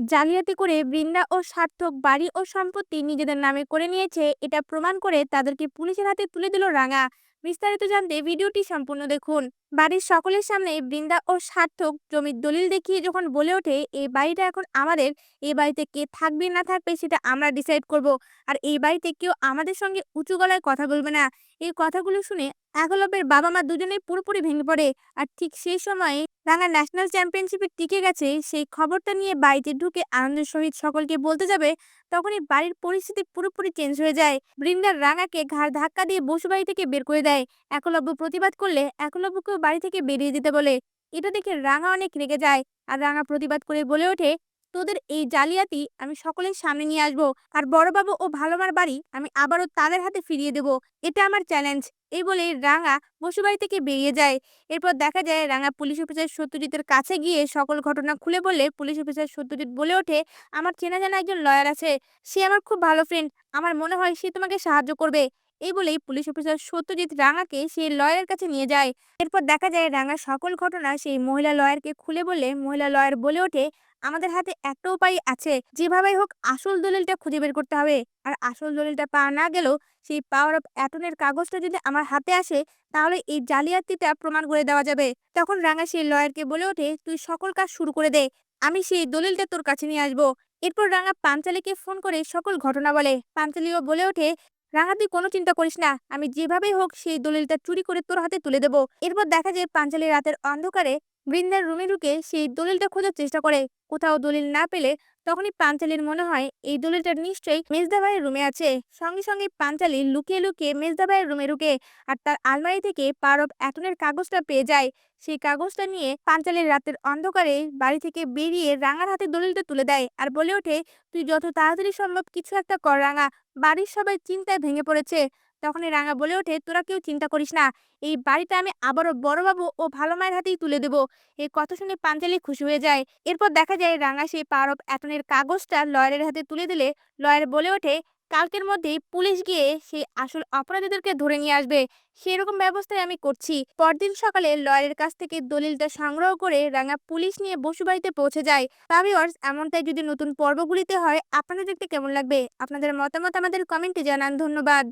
জালিয়াতি করে বৃন্দা ও সার্থক বাড়ি ও সম্পত্তি নিজেদের নামে করে নিয়েছে। এটা প্রমাণ করে তাদেরকে পুলিশের হাতে তুলে দিল রাঙা। বিস্তারিত জানতে ভিডিওটি সম্পূর্ণ দেখুন। বাড়ির সকলের সামনে বৃন্দা ও সার্থক জমির দলিল দেখিয়ে যখন বলে ওঠে, এই বাড়িটা এখন আমাদের, এই বাড়িতে কে থাকবে না থাকবে সেটা আমরা ডিসাইড করব। আর এই বাড়িতে কেউ আমাদের সঙ্গে উঁচু গলায় কথা বলবে না। এই কথাগুলো শুনে একলব্যের বাবা মা দুজনেই পুরোপুরি ভেঙে পড়ে। আর ঠিক সেই সময়ে রাঙা ন্যাশনাল চ্যাম্পিয়নশিপে টিকে গেছে, সেই খবরটা নিয়ে বাড়িতে ঢুকে আনন্দের সহিত সকলকে বলতে যাবে, তখনই বাড়ির পরিস্থিতি পুরোপুরি চেঞ্জ হয়ে যায়। বৃন্দার রাঙাকে ঘাড় ধাক্কা দিয়ে বসু বাড়ি থেকে বের করে দেয়। একলব্য প্রতিবাদ করলে একলব্যকেও বাড়ি থেকে বেরিয়ে যেতে বলে। এটা দেখে রাঙা অনেক রেগে যায়। আর রাঙা প্রতিবাদ করে বলে ওঠে তোদের এই জালিয়াতি আমি সকলের সামনে নিয়ে আসব। আর বড়বাবু ও ভালোমার বাড়ি আমি আবারও তাদের হাতে ফিরিয়ে দেব। এটা আমার চ্যালেঞ্জ এই বলে রাঙা বসুবাড়ি থেকে বেরিয়ে যায়। এরপর দেখা যায় রাঙা পুলিশ অফিসার সত্যজিতের কাছে গিয়ে সকল ঘটনা খুলে বললে পুলিশ অফিসার সত্যজিৎ বলে ওঠে, আমার চেনা জানা একজন লয়ার আছে। সে আমার খুব ভালো ফ্রেন্ড আমার মনে হয় সে তোমাকে সাহায্য করবে। এই বলেই পুলিশ অফিসার সত্যজিৎ রাঙাকে সেই লয়ারের কাছে নিয়ে যায়। এরপর দেখা যায় রাঙা সকল ঘটনা সেই মহিলা লয়ারকে খুলে বলে মহিলা লয়ার বলে ওঠে, আমাদের হাতে একটা উপায় আছে। যেভাবেই হোক, আসল দলিলটা খুঁজে বের করতে হবে। আর আসল দলিলটা পাওয়া না গেলেও সেই পাওয়ার অফ অ্যাটর্নের কাগজটা যদি আমার হাতে আসে, তাহলে এই জালিয়াতিটা প্রমাণ করে দেওয়া যাবে। তখন রাঙা সেই লয়ারকে বলে ওঠে, তুই সকল কাজ শুরু করে দে, আমি সেই দলিলটা তোর কাছে নিয়ে আসব। এরপর রাঙা পাঞ্চালীকে ফোন করে সকল ঘটনা বলে। পাঞ্চালীও বলে ওঠে রাঙা তুই কোনো চিন্তা করিস না। আমি যেভাবেই হোক সেই দলিলটা চুরি করে তোর হাতে তুলে দেবো। এরপর দেখা যায় পাঞ্জালি রাতের অন্ধকারে বৃন্দার রুমে ঢুকে সেই দলিলটা খোঁজার চেষ্টা করে। কোথাও দলিল না পেলে তখনই পাঞ্চালির মনে হয়, এই দলিলটা নিশ্চয়ই মেজদা ভাইয়ের রুমে আছে। সঙ্গে সঙ্গে পাঞ্চালি লুকিয়ে লুকিয়ে মেজদা ভাইয়ের রুমে ঢুকে আর তার আলমারি থেকে পার অফ অ্যাটনের কাগজটা পেয়ে যায়। সেই কাগজটা নিয়ে পাঞ্চালির রাতের অন্ধকারে বাড়ি থেকে বেরিয়ে রাঙার হাতে দলিলটা তুলে দেয় আর বলে ওঠে, তুই যত তাড়াতাড়ি সম্ভব কিছু একটা কর রাঙা। বাড়ির সবাই চিন্তায় ভেঙে পড়েছে। তখনই রাঙা বলে ওঠে, তোরা কেউ চিন্তা করিস না, এই বাড়িটা আমি আবারও বড়বাবু ও ভালো মায়ের হাতেই তুলে দেব। এই কথা শুনে পাঞ্চালি খুশি হয়ে যায়। এরপর দেখা যায় রাঙা সেই পাওয়ার অফ অ্যাটনের কাগজটা লয়ারের হাতে তুলে দিলে, লয়ার বলে ওঠে, কালকের মধ্যেই পুলিশ গিয়ে সেই আসল অপরাধীদেরকে ধরে নিয়ে আসবে, সেরকম ব্যবস্থাই আমি করছি। পরদিন সকালে লয়ারের কাছ থেকে দলিলটা সংগ্রহ করে রাঙা পুলিশ নিয়ে বসু বাড়িতে পৌঁছে যায়। তাভিওয়ার্স এমনটাই যদি নতুন পর্বগুলিতে হয়, আপনাদের দেখতে কেমন লাগবে? আপনাদের মতামত আমাদের কমেন্টে জানান, ধন্যবাদ।